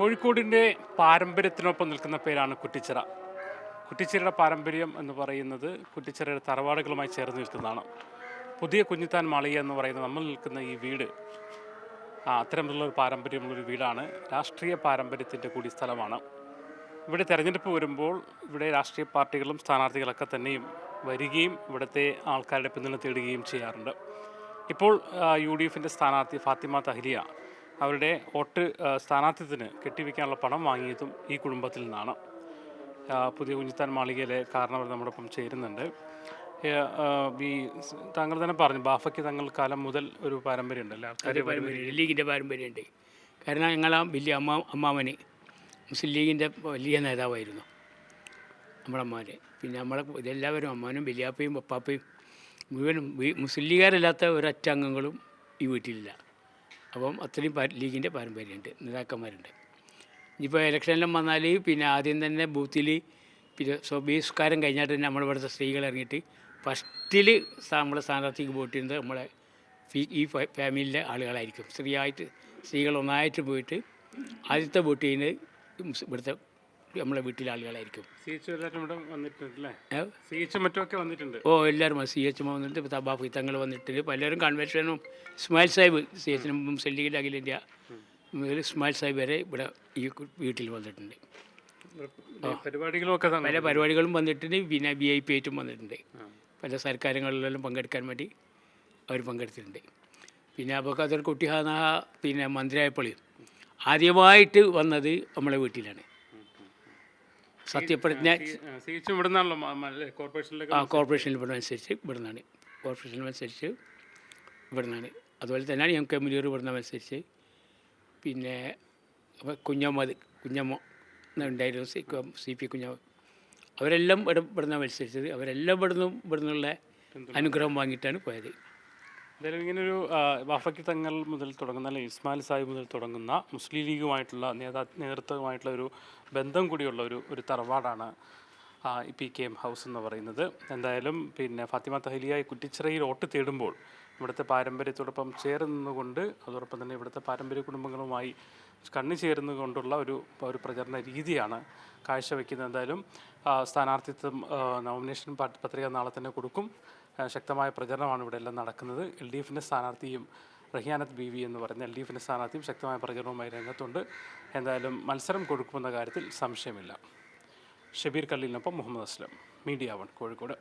കോഴിക്കോടിന്റെ പാരമ്പര്യത്തിനൊപ്പം നിൽക്കുന്ന പേരാണ് കുറ്റിച്ചിറ. കുറ്റിച്ചിറയുടെ പാരമ്പര്യം എന്ന് പറയുന്നത് കുറ്റിച്ചിറയുടെ തറവാടുകളുമായി ചേർന്ന് നിൽക്കുന്നതാണ്. പുതിയ കുഞ്ഞിത്താൻ മാളിക എന്ന് പറയുന്ന നമ്മൾ നിൽക്കുന്ന ഈ വീട് ആ, അത്തരമുള്ള ഒരു പാരമ്പര്യമുള്ളൊരു വീടാണ്. രാഷ്ട്രീയ പാരമ്പര്യത്തിന്റെ കൂടി സ്ഥലമാണ്. ഇവിടെ തിരഞ്ഞെടുപ്പ് വരുമ്പോൾ ഇവിടെ രാഷ്ട്രീയ പാർട്ടികളും സ്ഥാനാർത്ഥികളൊക്കെ തന്നെയും വരികയും ഇവിടുത്തെ ആൾക്കാരുടെ പിന്തുണ തേടുകയും ചെയ്യാറുണ്ട്. ഇപ്പോൾ യു ഡി എഫിന്റെ സ്ഥാനാർത്ഥി ഫാത്തിമ തഹ്ലിയ അവരുടെ വോട്ട് സ്ഥാനാർത്ഥിത്വത്തിന് കെട്ടിവെക്കാനുള്ള പണം വാങ്ങിയതും ഈ കുടുംബത്തിൽ നിന്നാണ്. പുതിയ കുഞ്ഞിത്താൻ മാളികയിലെ കാരണവർ നമ്മുടെ ഒപ്പം ചേരുന്നുണ്ട് ഈ താങ്കൾ തന്നെ പറഞ്ഞു ബാഫയ്ക്ക് തങ്ങൾ കാലം മുതൽ ഒരു പാരമ്പര്യം ഉണ്ടല്ലേ ആൾക്കാർ പാരമ്പര്യം ലീഗിന്റെ പാരമ്പര്യമുണ്ട്. കാരണം ഞങ്ങളാ വലിയ അമ്മ അമ്മാവന് മുസ്ലിം ലീഗിന്റെ വലിയ നേതാവായിരുന്നു. നമ്മുടെ അമ്മാവന് പിന്നെ നമ്മളെ ഇതെല്ലാവരും അമ്മാവനും വലിയാപ്പയും പപ്പാപ്പയും മുഴുവനും മുസ്ലിം ലീഗുകാരല്ലാത്ത ഒരറ്റംഗങ്ങളും ഈ വീട്ടിലില്ല. അപ്പം അത്രയും ലീഗിന്റെ പാരമ്പര്യമുണ്ട് നേതാക്കന്മാരുണ്ട്. ഇനിയിപ്പോൾ ഇലക്ഷനിലും വന്നാൽ പിന്നെ ആദ്യം തന്നെ ബൂത്തിൽ പിന്നെ സ്വബീസ്കാരം കഴിഞ്ഞിട്ട് തന്നെ നമ്മളിവിടുത്തെ സ്ത്രീകൾ ഇറങ്ങിയിട്ട് ഫസ്റ്റിൽ നമ്മളെ സ്ഥാനാർത്ഥിക്ക് വോട്ട് ചെയ്യുന്നത് നമ്മളെ ഈ ഫാമിലിയിലെ ആളുകളായിരിക്കും. സ്ത്രീയായിട്ട് സ്ത്രീകൾ ഒന്നായിട്ട് പോയിട്ട് ആദ്യത്തെ വോട്ട് ചെയ്യുന്നത് ഇവിടുത്തെ നമ്മളെ വീട്ടിലെ ആളുകളായിരിക്കും സി എച്ച് എല്ലാവരും വന്നിട്ടുണ്ട്? സി എച്ച് മറ്റുമൊക്കെ വന്നിട്ടുണ്ട്. ഓ എല്ലാവരും സി എച്ച് വന്നിട്ട് തബാഫ് തങ്ങൾ വന്നിട്ട് പലരും കൺവെൻഷനും Ismail Sahib C H M സെല്ലിഗിന്റെ അഖിലേന്ത്യ മുതൽ ഇസ്മായിൽ സാഹിബ് വരെ ഇവിടെ ഈ വീട്ടിൽ വന്നിട്ടുണ്ട്. പരിപാടികളൊക്കെ പല പരിപാടികളും വന്നിട്ടുണ്ട്. പിന്നെ വി ഐ പി ആയിട്ടും വന്നിട്ടുണ്ട്. പല സർക്കാരങ്ങളിലെല്ലാം പങ്കെടുക്കാൻ വേണ്ടി അവർ പങ്കെടുത്തിട്ടുണ്ട്. പിന്നെ അബക്കാദർ കുട്ടിഹാന പിന്നെ മന്ത്രിയായപ്പോൾ ആദ്യമായിട്ട് വന്നത് നമ്മളെ വീട്ടിലാണ്. സത്യപ്രതിജ്ഞ? കോർപ്പറേഷനിലൊക്കെ ആ കോർപ്പറേഷനിൽ ഇവിടെ അനുസരിച്ച് ഇവിടുന്നാണ്. കോർപ്പറേഷനിൽ അനുസരിച്ച് ഇവിടുന്നാണ്. അതുപോലെ തന്നെയാണ് എം മുനിയൂർ ഇവിടുന്ന് അനുസരിച്ച് പിന്നെ കുഞ്ഞമ്മ കുഞ്ഞമ്മ ഉണ്ടായിരുന്നു. C C P Kunjamma. അവരെല്ലാം ഇവിടെ ഇവിടുന്ന് മത്സരിച്ചത്. അവരെല്ലാം ഇവിടുന്ന് ഇവിടുന്നുള്ള അനുഗ്രഹം വാങ്ങിയിട്ടാണ് പോയത്. എന്തായാലും ഇങ്ങനൊരു വാഫക്കി തങ്ങൾ മുതൽ തുടങ്ങുന്ന അല്ലെങ്കിൽ ഇസ്മായിൽ സാഹിബ് മുതൽ തുടങ്ങുന്ന മുസ്ലിം ലീഗുമായിട്ടുള്ള നേതാ നേതൃത്വമായിട്ടുള്ള ഒരു ബന്ധം കൂടിയുള്ള ഒരു ഒരു തറവാടാണ് പി കെ എം ഹൗസ് എന്ന് പറയുന്നത്. എന്തായാലും പിന്നെ ഫാത്തിമ തഹലിയായി കുറ്റിച്ചിറയിൽ വോട്ട് തേടുമ്പോൾ ഇവിടുത്തെ പാരമ്പര്യത്തോടൊപ്പം ചേർന്ന് നിന്നുകൊണ്ട് അതോടൊപ്പം തന്നെ ഇവിടുത്തെ പാരമ്പര്യ കുടുംബങ്ങളുമായി കണ്ണു ചേരുന്നത് കൊണ്ടുള്ള ഒരു ഒരു പ്രചരണ രീതിയാണ് കാഴ്ചവെക്കുന്നത്. എന്തായാലും സ്ഥാനാർത്ഥിത്വം നോമിനേഷൻ പത്രിക നാളെ തന്നെ കൊടുക്കും. ശക്തമായ പ്രചരണമാണ് ഇവിടെ എല്ലാം നടക്കുന്നത്. എൽ ഡി എഫിന്റെ സ്ഥാനാർത്ഥിയും റഹിയാനത്ത് ബി വി എന്ന് പറയുന്ന എൽ ഡി എഫിന്റെ സ്ഥാനാർത്ഥിയും ശക്തമായ പ്രചരണവുമായി രംഗത്തുണ്ട്. എന്തായാലും മത്സരം കൊടുക്കുമെന്ന കാര്യത്തിൽ സംശയമില്ല. ഷബീർ കല്ലിനൊപ്പം മുഹമ്മദ് അസ്ലം മീഡിയ വൺ കോഴിക്കോട്.